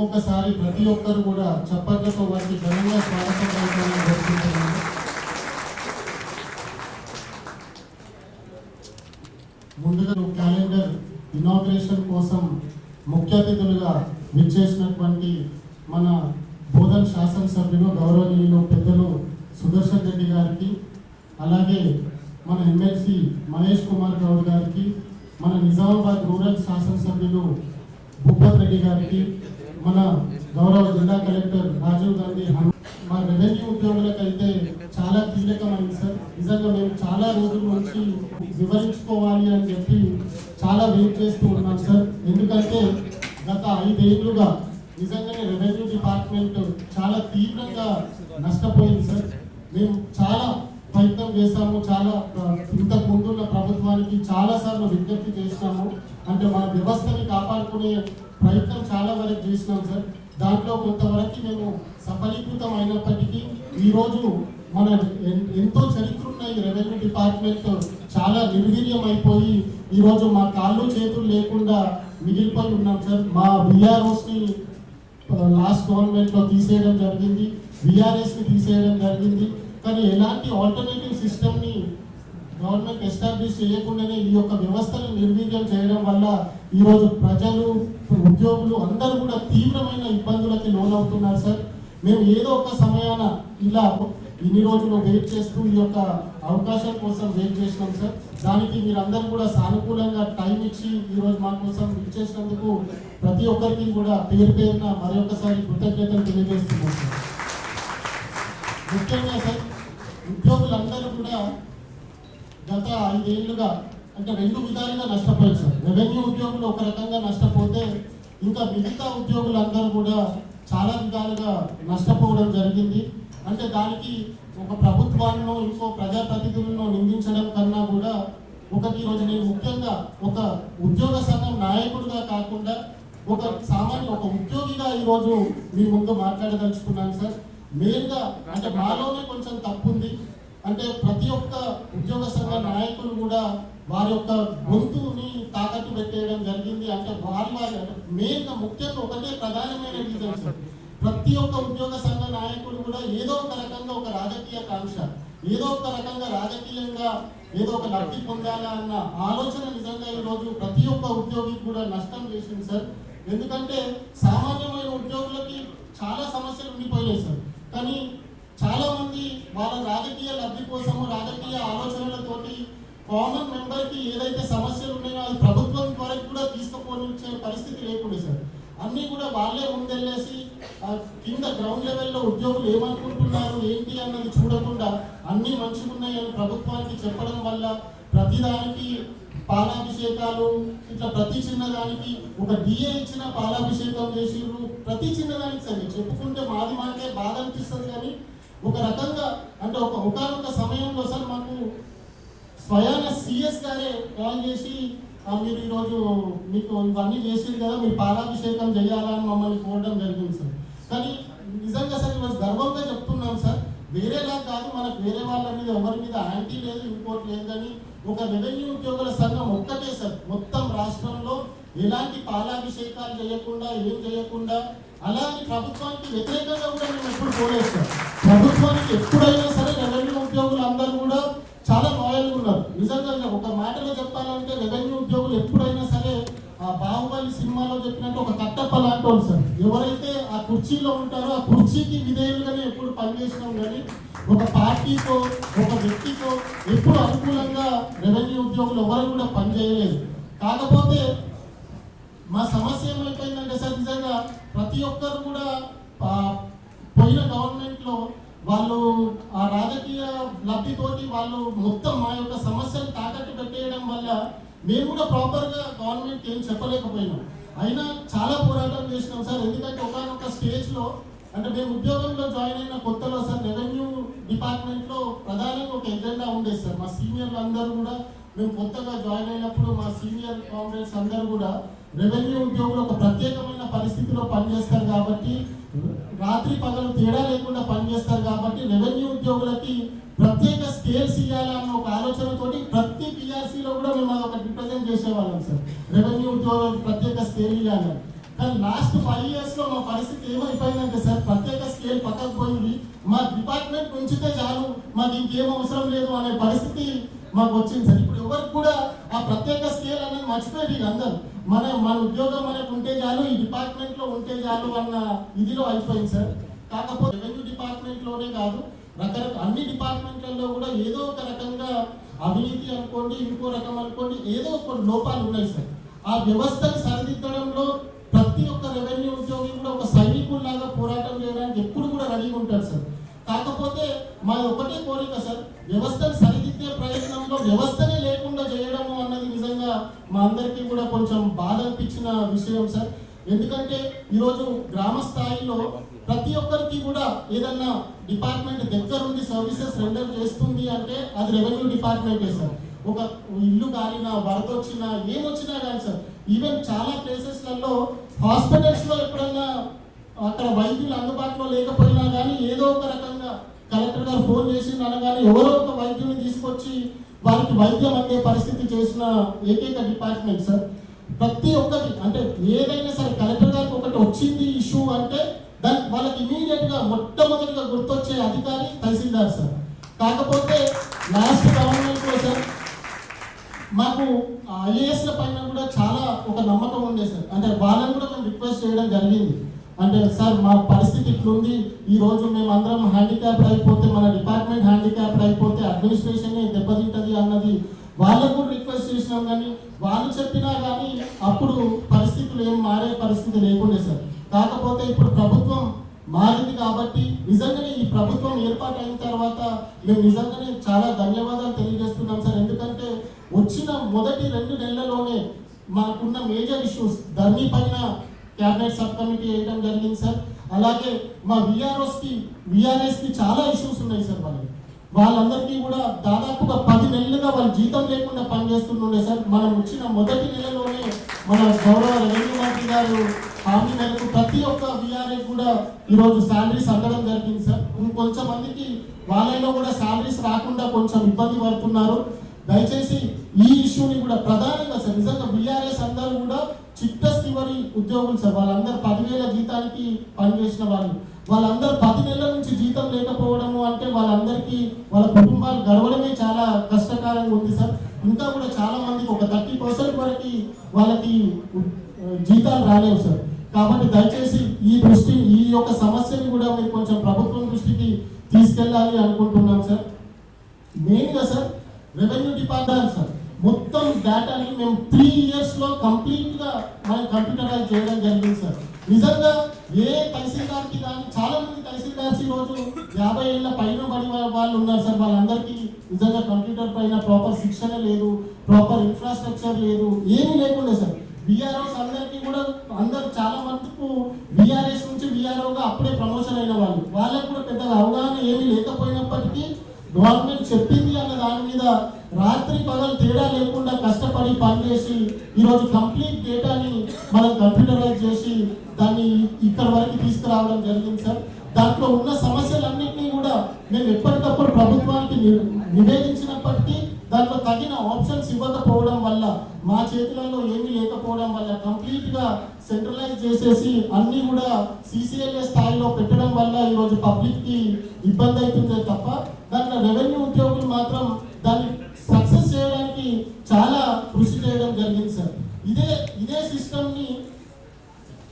ఇంకొకసారి ప్రతి ఒక్కరు కూడా చప్పట్లతో వారికి ఘనంగా స్వాగతం పలకాలని కోరుకుంటున్నాను ముందుగా క్యాలెండర్ ఇనాగ్రేషన్ కోసం ముఖ్య అతిథులుగా విచ్చేసినటువంటి మన బోధన్ శాసనసభ్యులు గౌరవనీయులు పెద్దలు సుదర్శన్ రెడ్డి గారికి అలాగే మన ఎమ్మెల్సీ మహేష్ కుమార్ గౌడ్ గారికి మన నిజామాబాద్ రూరల్ శాసనసభ్యులు భూపత్ రెడ్డి గారికి మన గౌరవ జిల్లా కలెక్టర్ రాజీవ్ గాంధీ మా రెవెన్యూ ఉద్యోగులకైతే చాలా కీలకమైంది సార్. నిజంగా మేము చాలా రోజుల నుంచి వివరించుకోవాలి అని చెప్పి చాలా వెయిట్ చేస్తూ ఉన్నాం సార్. ఎందుకంటే గత ఐదేళ్ళుగా నిజంగానే రెవెన్యూ డిపార్ట్మెంట్ చాలా తీవ్రంగా నష్టపోయింది సార్. మేము చాలా ప్రయత్నం చేశాము చాలా ఇంతకు ముందున్న ప్రభుత్వానికి చాలాసార్లు విజ్ఞప్తి చేసినాము అంటే మన వ్యవస్థని కాపాడుకునే ప్రయత్నం చాలా వరకు చేసినాం సార్. దాంట్లో కొంతవరకు మేము సఫలీకృతం అయినప్పటికీ ఈరోజు మన ఎన్- ఎంతో చరిత్ర ఉన్నాయి రెవెన్యూ డిపార్ట్మెంట్ చాలా నిర్వీర్యం అయిపోయి ఈరోజు మా కాళ్ళు చేతులు లేకుండా మిగిలిపోయి ఉన్నాం సార్. మా విఆర్ఓస్ని లాస్ట్ గవర్నమెంట్లో తీసేయడం జరిగింది. విఆర్ఎస్ని తీసేయడం జరిగింది. కానీ ఎలాంటి ఆల్టర్నేటివ్ సిస్టమ్ని గవర్నమెంట్ ఎస్టాబ్లిష్ చేయకుండానే ఈ యొక్క వ్యవస్థను నిర్వీర్యం చేయడం వల్ల ఈరోజు ప్రజలు ఉద్యోగులు అందరూ కూడా తీవ్రమైన ఇబ్బందులకి లోనవుతున్నారు సార్. మేము ఏదో ఒక సమయాన ఇలా ఇన్ని రోజులు వెయిట్ చేస్తూ ఈ యొక్క అవకాశం కోసం వెయిట్ చేసినాం సార్. దానికి మీరందరూ కూడా సానుకూలంగా టైం ఇచ్చి ఈ రోజు మా కోసం ఇచ్చేసినందుకు ప్రతి ఒక్కరికి కూడా పేరు పేరున మరొకసారి కృతజ్ఞతలు తెలియజేస్తున్నాం సార్. ముఖ్యంగా సార్ ఉద్యోగులందరూ గత ఐదేళ్ళుగా అంటే రెండు విధాలుగా నష్టపోయారు సార్. రెవెన్యూ ఉద్యోగులు ఒక రకంగా నష్టపోతే ఇంకా మిగతా ఉద్యోగులందరూ కూడా చాలా విధాలుగా నష్టపోవడం జరిగింది. అంటే దానికి ఒక ప్రభుత్వాలను ఇంకో ప్రజాప్రతినిధులను నిందించడం కన్నా కూడా ఒకటి ఈరోజు నేను ముఖ్యంగా ఒక ఉద్యోగ సంఘం నాయకుడిగా కాకుండా ఒక సామాన్య ఒక ఉద్యోగిగా ఈరోజు మీ ముందు మాట్లాడదలుచుకున్నాను సార్. మెయిన్గా అంటే మాలోనే కొంచెం తప్పు ఉంది అంటే ప్రతి ఒక్క ఉద్యోగ సంఘ నాయకులు కూడా వారి యొక్క గొంతుని తాకట్టు పెట్టేయడం జరిగింది. అంటే వారి మెయిన్గా ముఖ్యంగా ఒకటే ప్రధానమైన రీజన్ సార్ ప్రతి ఒక్క ఉద్యోగ సంఘ నాయకుడు కూడా ఏదో ఒక రకంగా ఒక రాజకీయ కాంక్ష ఏదో ఒక రకంగా రాజకీయంగా ఏదో ఒక లబ్ధి పొందాలా అన్న ఆలోచన నిజంగా ఈరోజు ప్రతి ఒక్క ఉద్యోగికి కూడా నష్టం చేసింది సార్. ఎందుకంటే సామాన్యమైన ఉద్యోగులకి చాలా సమస్యలు ఉండిపోయాయి సార్. కానీ చాలా మంది వాళ్ళ రాజకీయ లబ్ధి కోసము రాజకీయ ఆలోచనలతోటి కామన్ మెంబర్కి ఏదైతే సమస్యలు ఉన్నాయో అది ప్రభుత్వం వరకు కూడా తీసుకుపోనిచ్చే పరిస్థితి లేకుండా సార్. అన్నీ కూడా వాళ్ళే ముందెళ్ళేసి కింద గ్రౌండ్ లెవెల్లో ఉద్యోగులు ఏమనుకుంటున్నారు ఏంటి అన్నది చూడకుండా అన్నీ మంచిగా ఉన్నాయని ప్రభుత్వానికి చెప్పడం వల్ల ప్రతిదానికి పాలాభిషేకాలు ఇట్లా ప్రతి చిన్నదానికి ఒక డిఏ ఇచ్చిన పాలాభిషేకం చేసిర్రు. ప్రతి చిన్నదానికి సరే చెప్పుకుంటే మాది మాకే బాధ అనిపిస్తుంది కానీ ఒక రకంగా అంటే ఒక ఒకనొక సమయంలో సార్ మాకు స్వయాన సిఎస్ గారే కాల్ చేసి మీరు ఈరోజు మీకు ఇవన్నీ చేసింది కదా మీరు పాలాభిషేకం చేయాలని మమ్మల్ని కోరడం జరిగింది సార్. కానీ నిజంగా సార్ ఈరోజు గర్వంగా చెప్తున్నాం సార్ వేరేలా కాదు మనకు వేరే వాళ్ళ మీద ఎవరి మీద యాంటీ లేదు ఇంకోటి లేదు కానీ ఒక రెవెన్యూ ఉద్యోగుల సంఘం ఒక్కటే సార్. మొత్తం రాష్ట్రంలో ఎలాంటి పాలాభిషేకాలు చేయకుండా ఏం చేయకుండా అలాంటి ప్రభుత్వానికి వ్యతిరేకంగా కూడా మేము ఎప్పుడు పోలేదు ప్రభుత్వానికి ఎప్పుడైనా సరే రెవెన్యూ ఉద్యోగులు అందరూ కూడా చాలా లాయల్గా ఉన్నారు. నిజంగా ఒక మాటలో చెప్పాలంటే రెవెన్యూ ఉద్యోగులు ఎప్పుడైనా సరే ఆ బాహుబలి సినిమాలో చెప్పినట్టు ఒక కట్టప్ప లాంటి వాళ్ళు సార్. ఎవరైతే ఆ కుర్చీలో ఉంటారో ఆ కుర్చీకి విధేయులుగానే ఎప్పుడు పనిచేసినాం కానీ ఒక పార్టీతో ఒక వ్యక్తితో ఎప్పుడు అనుకూలంగా రెవెన్యూ ఉద్యోగులు ఎవరు కూడా పనిచేయలేదు. కాకపోతే మా సమస్య ఏమైపోయిందంటే సార్ నిజంగా ప్రతి ఒక్కరు కూడా పోయిన గవర్నమెంట్లో వాళ్ళు ఆ రాజకీయ లబ్ధితోటి వాళ్ళు మొత్తం మా యొక్క సమస్యను తాకట్టు పెట్టేయడం వల్ల మేము కూడా ప్రాపర్గా గవర్నమెంట్ ఏం చెప్పలేకపోయినాం. అయినా చాలా పోరాటం చేసినాం సార్. ఎందుకంటే ఒకనొక స్టేజ్లో అంటే మేము ఉద్యోగంలో జాయిన్ అయిన కొత్తలో సార్ రెవెన్యూ డిపార్ట్మెంట్లో ప్రధానంగా ఒక ఎజెండా ఉండేది సార్. మా సీనియర్లు అందరూ కూడా మేము కొత్తగా జాయిన్ అయినప్పుడు మా సీనియర్ కామ్రేడ్స్ అందరూ కూడా రెవెన్యూ ఉద్యోగులు ఒక ప్రత్యేకమైన పరిస్థితిలో పనిచేస్తారు కాబట్టి రాత్రి పగలు తేడా లేకుండా పనిచేస్తారు కాబట్టి రెవెన్యూ ఉద్యోగులకి ప్రత్యేక స్కేల్స్ ఇవ్వాలన్న ఒక ఆలోచనతోటి ప్రతి పిఆర్సీలో కూడా మేము అది ఒకటి రిప్రజెంట్ చేసేవాళ్ళం సార్. రెవెన్యూ ఉద్యోగులకు ప్రత్యేక స్కేల్ ఇవ్వాలని. కానీ లాస్ట్ ఫైవ్ ఇయర్స్లో మా పరిస్థితి ఏమైపోయిందంటే సార్ ప్రత్యేక స్కేల్ పక్కకు పోయింది. మా డిపార్ట్మెంట్ ఉంచితే చాలు మాకు ఇంకేం అవసరం లేదు అనే పరిస్థితి మాకు వచ్చింది సార్. ఇప్పుడు ఎవరికి కూడా ఆ ప్రత్యేక స్కేల్ అనేది మర్చిపోయారు ఇక అందరు మన మన ఉద్యోగం మనకు ఉంటే చాలు ఈ డిపార్ట్మెంట్లో ఉంటే చాలు అన్న ఇదిలో అయిపోయింది సార్. కాకపోతే రెవెన్యూ డిపార్ట్మెంట్లోనే కాదు రకరకాల అన్ని డిపార్ట్మెంట్లలో కూడా ఏదో ఒక రకంగా అవినీతి అనుకోండి ఇంకో రకం అనుకోండి ఏదో కొన్ని లోపాలు ఉన్నాయి సార్. ఆ వ్యవస్థను సరిదిద్దడంలో ప్రతి ఒక్క రెవెన్యూ ఉద్యోగి కూడా ఒక సైనికుల్లాగా పోరాటం చేయడానికి ఎప్పుడు కూడా రెడీగా ఉంటారు సార్. కాకపోతే మా ఒకటే కోరిక సార్ వ్యవస్థను సరి వ్యవస్థనే లేకుండా చేయడము అన్నది నిజంగా మా అందరికీ కూడా కొంచెం బాధ అనిపించిన విషయం సార్. ఎందుకంటే ఈరోజు గ్రామ స్థాయిలో ప్రతి ఒక్కరికి కూడా ఏదన్నా డిపార్ట్మెంట్ దగ్గర ఉంది సర్వీసెస్ రెండర్ చేస్తుంది అంటే అది రెవెన్యూ డిపార్ట్మెంటే సార్. ఒక ఇల్లు కాలినా వరద వచ్చినా ఏమొచ్చినా కానీ సార్ ఈవెన్ చాలా ప్లేసెస్లలో హాస్పిటల్స్లో ఎప్పుడన్నా అక్కడ వైద్యులు అందుబాటులో లేకపోయినా కానీ ఏదో ఒక రకంగా కలెక్టర్ గారు ఫోన్ చేసి అనగానే ఎవరో ఒక వైద్యుని తీసుకొచ్చి వారికి వైద్యం అందే పరిస్థితి చేసిన ఏకైక డిపార్ట్మెంట్ సార్ ప్రతి ఒక్కటి అంటే ఏదైనా సరే కలెక్టర్ గారికి ఒకటి వచ్చింది ఇష్యూ అంటే దాని వాళ్ళకి ఇమీడియట్గా మొట్టమొదటిగా గుర్తొచ్చే అధికారి తహసీల్దార్ సార్ కాకపోతే లాస్ట్ గవర్నమెంట్లో సార్ మాకు ఐఏఎస్ల పైన కూడా చాలా ఒక నమ్మకం ఉండే సార్ అంటే వాళ్ళని కూడా మేము రిక్వెస్ట్ చేయడం జరిగింది. అంటే సార్ uh, మా పరిస్థితి ఇట్లుంది. ఈ రోజు మేము అందరం హ్యాండిక్యాప్ అయిపోతే మన డిపార్ట్మెంట్ హ్యాండిక్యాప్ అయిపోతే అడ్మినిస్ట్రేషన్ దెబ్బతింటది అన్నది వాళ్ళకు రిక్వెస్ట్ చేసినాం కానీ వాళ్ళు చెప్పినా కానీ అప్పుడు పరిస్థితులు ఏం మారే పరిస్థితి లేకుండే సార్ కాకపోతే ఇప్పుడు ప్రభుత్వం మారింది కాబట్టి నిజంగానే ఈ ప్రభుత్వం ఏర్పాటు అయిన తర్వాత మేము నిజంగానే చాలా ధన్యవాదాలు తెలియజేస్తున్నాం సార్ ఎందుకంటే వచ్చిన మొదటి రెండు నెలల్లోనే మాకున్న మేజర్ ఇష్యూస్ ధర్నీ పైన క్యాబినెట్ సబ్ కమిటీ వేయడం జరిగింది సార్. అలాగే మా విఆర్ఓస్కి విఆర్ఎస్కి చాలా ఇష్యూస్ ఉన్నాయి సార్ వాళ్ళకి. వాళ్ళందరికీ కూడా దాదాపుగా పది నెలలుగా వాళ్ళు జీతం లేకుండా పనిచేస్తుండే సార్. మనం వచ్చిన మొదటి నెలలోనే మన గౌరవ రెవెన్యూ మంత్రి గారు హామీ మేరకు ప్రతి ఒక్క విఆర్ఏ కూడా ఈరోజు శాలరీస్ అందడం జరిగింది సార్. ఇంకొంచెం మందికి వాళ్ళలో కూడా శాలరీస్ రాకుండా కొంచెం ఇబ్బంది పడుతున్నారు. దయచేసి ఈ ఇష్యూని కూడా ప్రధానంగా సార్ నిజంగా బీఆర్ఎస్ అందరూ కూడా చిట్ట చివరి ఉద్యోగులు సార్. వాళ్ళందరూ పదివేల జీతానికి పనిచేసిన వాళ్ళు. వాళ్ళందరూ పది నెలల నుంచి జీతం లేకపోవడము అంటే వాళ్ళందరికీ వాళ్ళ కుటుంబాలు గడవడమే చాలా కష్టకరంగా ఉంది సార్. ఇంకా కూడా చాలా మందికి ఒక థర్టీ పర్సెంట్ వరకు వాళ్ళకి జీతాలు రాలేవు సార్. కాబట్టి దయచేసి ఈ దృష్టి ఈ యొక్క సమస్యని కూడా మీరు కొంచెం ప్రభుత్వం దృష్టికి తీసుకెళ్ళాలి అనుకుంటున్నాం సార్. మెయిన్గా సార్ రెవెన్యూ డిపార్ట్మెంట్ సార్. డేటాని మేము త్రీ ఇయర్స్లో కంప్లీట్గా మనం కంప్యూటరైజ్ చేయడం జరిగింది సార్ నిజంగా ఏ తహసీల్దార్కి కానీ చాలా మంది తహసీల్దార్స్ రోజు యాభై ఏళ్ళ పైన పడి వాళ్ళు ఉన్నారు సార్ వాళ్ళందరికీ నిజంగా కంప్యూటర్ పైన ప్రాపర్ శిక్షణ లేదు ప్రాపర్ ఇన్ఫ్రాస్ట్రక్చర్ లేదు ఏమీ లేకుండా సార్ విఆర్ఓస్ అందరికీ కూడా అందరు చాలా మటుకు విఆర్ఎస్ నుంచి విఆర్ఓగా అప్పుడే ప్రమోషన్ అయిన వాళ్ళు. వాళ్ళకు కూడా పెద్దగా అవగాహన ఏమీ లేకపోయినప్పటికీ గవర్నమెంట్ చెప్పింది అన్న దాని మీద రాత్రి పగలు తేడా లేకుండా కష్టపడి పనిచేసి ఈరోజు కంప్లీట్ డేటాని మనం కంప్యూటరైజ్ చేసి దాన్ని ఇక్కడ వరకు తీసుకురావడం జరిగింది సార్. దాంట్లో ఉన్న సమస్యలన్నింటినీ కూడా మేము ఎప్పటికప్పుడు ప్రభుత్వానికి నివేదించినప్పటికీ దాంట్లో తగిన ఆప్షన్స్ ఇవ్వకపోవడం వల్ల మా చేతులలో ఏమీ లేకపోవడం వల్ల కంప్లీట్గా సెంట్రలైజ్ చేసేసి అన్నీ కూడా సిసిఎల్ఏ స్థాయిలో పెట్టడం వల్ల ఈరోజు పబ్లిక్కి ఇబ్బంది అవుతుందే తప్ప దాంట్లో రెవెన్యూ ఉద్యోగులు మాత్రం దాన్ని చాలా కృషి చేయడం జరిగింది సార్. ఇదే ఇదే సిస్టమ్ని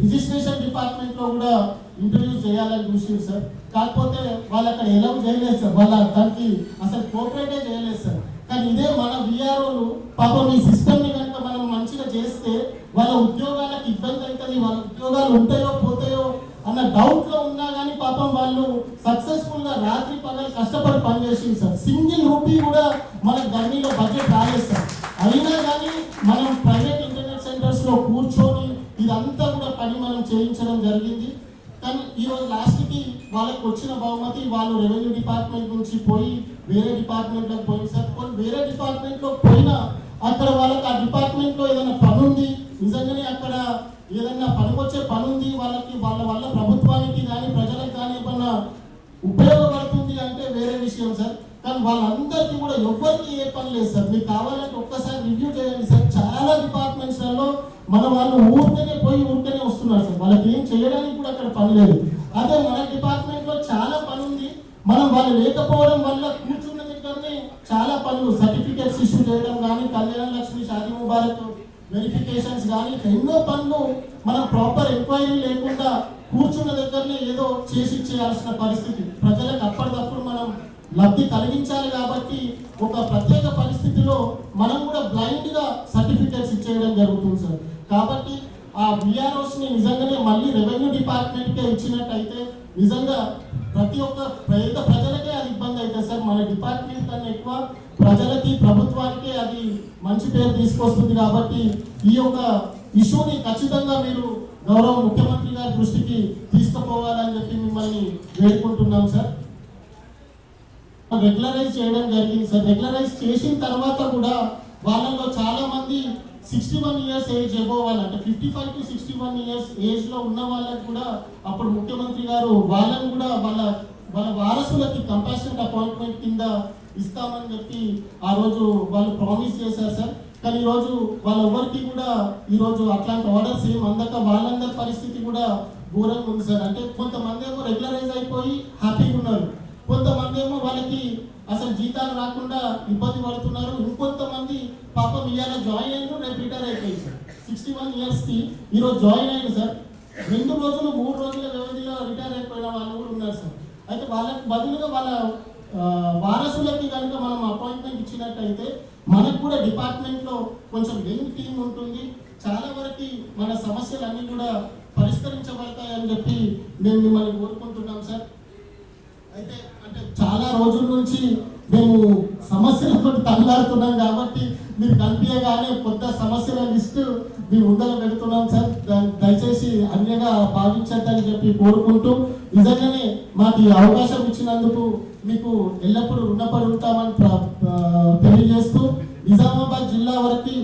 రిజిస్ట్రేషన్ డిపార్ట్మెంట్లో కూడా ఇంట్రడ్యూస్ చేయాలని చూసింది సార్. కాకపోతే వాళ్ళు అక్కడ ఎలా చేయలేదు సార్. వాళ్ళ దానికి అసలు కోఆపరేటే చేయలేదు సార్. కానీ ఇదే మన విఆర్ఓలు పాపం ఈ సిస్టమ్ని కనుక మనం మంచిగా చేస్తే వాళ్ళ ఉద్యోగాలకు ఇబ్బంది అవుతుంది వాళ్ళ ఉద్యోగాలు ఉంటాయో పోతాయో అన్న డౌట్లో ఉన్నా కానీ పాపం వాళ్ళు సక్సెస్ఫుల్గా రాత్రి పగలు కష్టపడి పనిచేసి సార్. సింగిల్ రూపీ కూడా మన గర్నీలో బడ్జెట్ రాలేస్తారు అయినా కానీ మనం ప్రైవేట్ ఇంటర్నెట్ సెంటర్స్లో కూర్చొని ఇదంతా కూడా పని మనం చేయించడం జరిగింది. కానీ ఈ లాస్ట్కి వాళ్ళకి వచ్చిన బహుమతి వాళ్ళు రెవెన్యూ డిపార్ట్మెంట్ నుంచి పోయి వేరే డిపార్ట్మెంట్లోకి పోయింది సార్. కొన్ని వేరే డిపార్ట్మెంట్లో పోయినా అక్కడ వాళ్ళకి ఆ డిపార్ట్మెంట్లో ఏదైనా పని ఉంది నిజంగానే అక్కడ ఏదైనా పనికొచ్చే పని ఉంది వాళ్ళకి వాళ్ళ వల్ల ప్రభుత్వానికి కానీ ప్రజలకు కానీ ఏమన్నా ఉపయోగపడుతుంది అంటే వేరే విషయం సార్. కానీ వాళ్ళందరికీ కూడా ఎవరికి ఏ పని లేదు సార్. మీకు కావాలంటే ఒక్కసారి రివ్యూ చేయండి సార్. చాలా డిపార్ట్మెంట్స్లలో మన వాళ్ళు ఊరికనే పోయి ఊరికనే వస్తున్నారు సార్. వాళ్ళకి ఏం చేయడానికి కూడా అక్కడ పని లేదు. అదే మన డిపార్ట్మెంట్లో చాలా పని ఉంది మనం వాళ్ళు లేకపోవడం వల్ల చాలా పనులు సర్టిఫికేట్స్ ఇష్యూ చేయడం కానీ కళ్యాణ లక్ష్మి షాదీ ముబారక్ వెరిఫికేషన్స్ కానీ ఎన్నో పనులు మనం ప్రాపర్ ఎంక్వైరీ లేకుండా కూర్చున్న దగ్గరనే ఏదో చేసి చేయాల్సిన పరిస్థితి. ప్రజలకు అప్పటికప్పుడు మనం లబ్ధి కలిగించాలి కాబట్టి ఒక ప్రత్యేక పరిస్థితిలో మనం కూడా బ్లైండ్గా సర్టిఫికేట్స్ ఇచ్చేయడం జరుగుతుంది సార్. కాబట్టి ఆ విఆర్ఓస్ని నిజంగానే మళ్ళీ రెవెన్యూ డిపార్ట్మెంట్కే ఇచ్చినట్టయితే నిజంగా ప్రతి ఒక్క పేద ప్రజలకే సార్ మన డిపార్ట్మెంట్ కన్నా ఎక్కువ ప్రజలకి ప్రభుత్వానికి అది మంచి పేరు తీసుకొస్తుంది కాబట్టి ఈ యొక్క ఇష్యూని ఖచ్చితంగా మీరు గౌరవ ముఖ్యమంత్రి గారి దృష్టికి తీసుకుపోవాలని చెప్పి మిమ్మల్ని వేడుకుంటున్నాం సార్. రెగ్యులరైజ్ చేయడం జరిగింది సార్. రెగ్యులరైజ్ చేసిన తర్వాత కూడా వాళ్ళలో చాలా మంది sixty one years age above వాళ్ళంటే fifty five to sixty one years ఏజ్లో ఉన్న వాళ్ళకి కూడా అప్పుడు ముఖ్యమంత్రి గారు వాళ్ళని కూడా వాళ్ళ వాళ్ళ వారసులకి కంపాషనెట్ అపాయింట్మెంట్ కింద ఇస్తామని చెప్పి ఆ రోజు వాళ్ళు ప్రామిస్ చేశారు సార్ కానీ ఈరోజు వాళ్ళ వాళ్ళెవరికి కూడా ఈరోజు అట్లాంటి ఆర్డర్స్ ఏం అందక వాళ్ళందరి పరిస్థితి కూడా ఘోరంగా ఉంది సార్ అంటే కొంతమంది ఏమో రెగ్యులరైజ్ అయిపోయి హ్యాపీగా ఉన్నారు. కొంతమంది ఏమో వాళ్ళకి అసలు జీతాలు రాకుండా ఇబ్బంది పడుతున్నారు. ఇంకొంతమంది పాపం ఇవాళ జాయిన్ అయ్యారు రేపు రిటైర్ అయిపోయింది సార్ సిక్స్టీ వన్ ఇయర్స్కి ఈరోజు జాయిన్ అయ్యింది సార్ రెండు రోజులు మూడు రోజుల వ్యవధిలో రిటైర్ అయిపోయిన వాళ్ళు కూడా ఉన్నారు సార్ అయితే వాళ్ళకి బదులుగా వాళ్ళ వారసులకి కనుక మనం అపాయింట్మెంట్ ఇచ్చినట్టయితే మనకు కూడా డిపార్ట్మెంట్లో కొంచెం యంగ్ టీం ఉంటుంది. చాలా వరకు మన సమస్యలన్నీ కూడా పరిష్కరించబడతాయని చెప్పి మేము మిమ్మల్ని కోరుకుంటున్నాం సార్. అయితే అంటే చాలా రోజుల నుంచి మేము సమస్యలతో తల్లాడుతున్నాం కాబట్టి మీరు కనిపించగానే కొత్త సమస్యల లిస్టు మీ ముందర పెడుతున్నాం సార్. దయచేసి అన్యగా భావించద్దని చెప్పి కోరుకుంటూ నిజంగానే మాకు ఈ అవకాశం ఇచ్చినందుకు మీకు ఎల్లప్పుడూ రుణపడి ఉంటామని తెలియజేస్తూ నిజామాబాద్ జిల్లా వరకు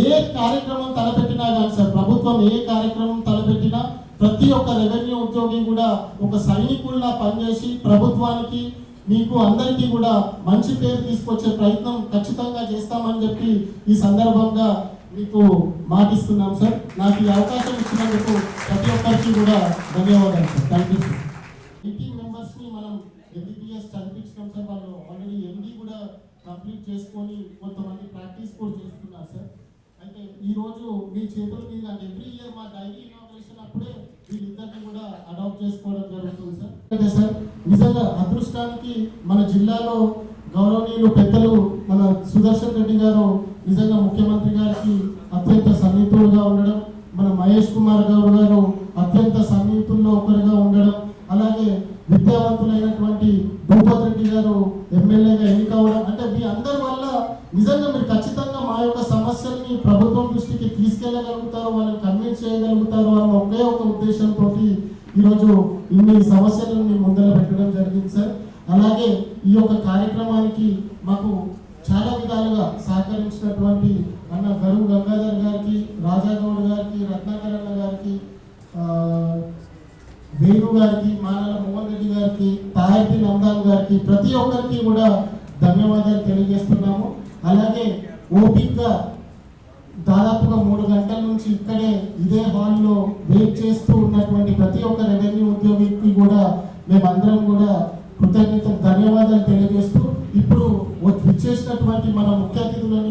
ఏ కార్యక్రమం తలపెట్టినా కానీ సార్ ప్రభుత్వం ఏ కార్యక్రమం తలపెట్టినా ప్రతి ఒక్క రెవెన్యూ ఉద్యోగి కూడా ఒక సైనికుల్లా పనిచేసి ప్రభుత్వానికి మీకు అందరికీ కూడా మంచి పేరు తీసుకొచ్చే ప్రయత్నం ఖచ్చితంగా చేస్తామని చెప్పి ఈ సందర్భంగా మీకు మాటిస్తున్నాం సార్. నాకు ఈ అవకాశం ఇచ్చినందుకు ప్రతి ఒక్కరికి కూడా ధన్యవాదాలు sir. Thank you sir eighteen మెంబర్స్ని మనం ఎంబీబీఎస్ చదివించడం సార్. వాళ్ళు ఆల్రెడీ ఎండి కూడా కంప్లీట్ చేసుకొని కొంతమంది ప్రాక్టీస్ కూడా చేస్తున్నారు సార్. అయితే ఈరోజు మీ చేతుల మీద ఎవ్రీ ఇయర్ మా డైరీ ఇనాగ్రేషన్ అప్పుడే వీళ్ళిద్దరిని కూడా అడాప్ట్ చేసుకోవడం జరుగుతుంది సార్. అయితే సార్ నిజంగా అదృష్టానికి మన జిల్లాలో గౌరవనీయులు పెద్దలు మన సుదర్శన్ రెడ్డి గారు నిజంగా ముఖ్యమంత్రి గారికి అత్యంత సన్నిహితుడుగా ఉండడం మన మహేష్ కుమార్ గౌడ్ గారు అత్యంత సన్నిహితుల్లో ఒకరిగా ఉండడం అలాగే విద్యావంతులైనటువంటి భూపత్ రెడ్డి గారు ఎమ్మెల్యేగా ఎన్నికవడం అంటే మీ అందరి వల్ల నిజంగా మీరు ఖచ్చితంగా మా యొక్క సమస్యల్ని ప్రభుత్వం దృష్టికి తీసుకెళ్ళగలుగుతారు వాళ్ళని ఒక ఉద్దేశంతో ఈరోజు ఇన్ని సమస్యలను మేము ముందర పెట్టడం జరిగింది సార్. అలాగే ఈ యొక్క కార్యక్రమానికి మాకు చాలా విధాలుగా సహకరించినటువంటి అన్న గరువు గంగాధర్ గారికి రాజాగౌడ్ గారికి రత్నాకర్ అన్న గారికి వేణు గారికి మానల మోహన్ రెడ్డి గారికి తాయతి నందాన్ గారికి ప్రతి ఒక్కరికి కూడా ధన్యవాదాలు తెలియజేస్తున్నాము. అలాగే ఓపిక్గా దాదాపుగా మూడు గంటల నుంచి ఇక్కడే ఇదే హాల్లో వెయిట్ చేస్తూ ఉన్నటువంటి ప్రతి ఒక్క రెవెన్యూ ఉద్యోగికి కూడా మేమందరం కూడా కృతజ్ఞత ధన్యవాదాలు తెలియజేస్తూ ఇప్పుడు విచ్చేసినటువంటి మన ముఖ్య అతిథులని